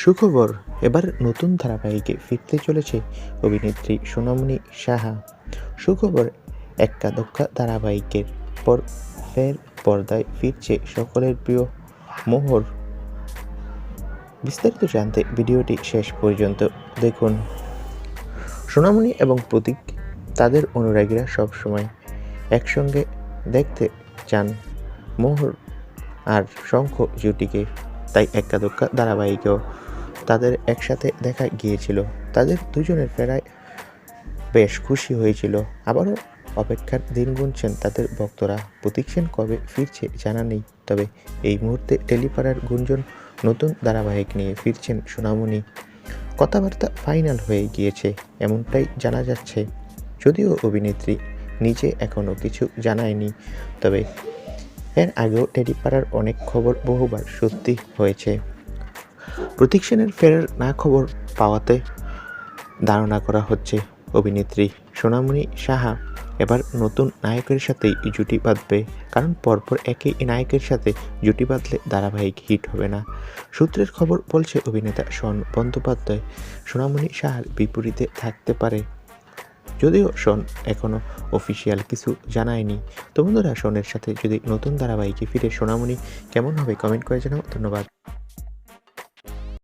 সুখবর, এবার নতুন ধারাবাহিকে ফিরতে চলেছে অভিনেত্রী সোনামণি সাহা। সুখবর এক্কা দক্কা ধারাবাহিকের পর ফের পর্দায় ফিরছে সকলের প্রিয় মোহর। বিস্তারিত জানতে ভিডিওটি শেষ পর্যন্ত দেখুন। সোনামণি এবং প্রতীক, তাদের অনুরাগীরা সবসময় একসঙ্গে দেখতে চান মোহর আর শঙ্খ জুটিকে, তাই এক্কা দোক্কা ধারাবাহিকেও তাদের একসাথে দেখা গিয়েছিল। তাদের দুজনের ফেরায় বেশ খুশি হয়েছিল। আবারও অপেক্ষার দিন গুনছেন তাদের ভক্তরা। প্রতীক সেন কবে ফিরছে জানা নেই, তবে এই মুহূর্তে টেলিপাড়ার গুঞ্জন নতুন ধারাবাহিক নিয়ে ফিরছেন সোনামণি। কথাবার্তা ফাইনাল হয়ে গিয়েছে, এমনটাই জানা যাচ্ছে। যদিও অভিনেত্রী নিজে এখনও কিছু জানায়নি, তবে এর আগেও টেডিপাড়ার অনেক খবর বহুবার সত্যি হয়েছে। প্রতীক সেনের ফেরার না খবর পাওয়াতে ধারণা করা হচ্ছে অভিনেত্রী সোনামণি সাহা এবার নতুন নায়কের সাথেই জুটি বাঁধবে। কারণ পরপর একই নায়কের সাথে জুটি বাঁধলে ধারাবাহিক হিট হবে না। সূত্রের খবর বলছে অভিনেতা শন বন্দ্যোপাধ্যায় সোনামণি সাহার বিপরীতে থাকতে পারে। যদিও শন এখনও অফিসিয়াল কিছু জানায়নি। তো বন্ধুরা সনের সাথে যদি নতুন ধারাবাহিকে ফিরে সোনামণি কেমন হবে কমেন্ট করে জানাও। ধন্যবাদ।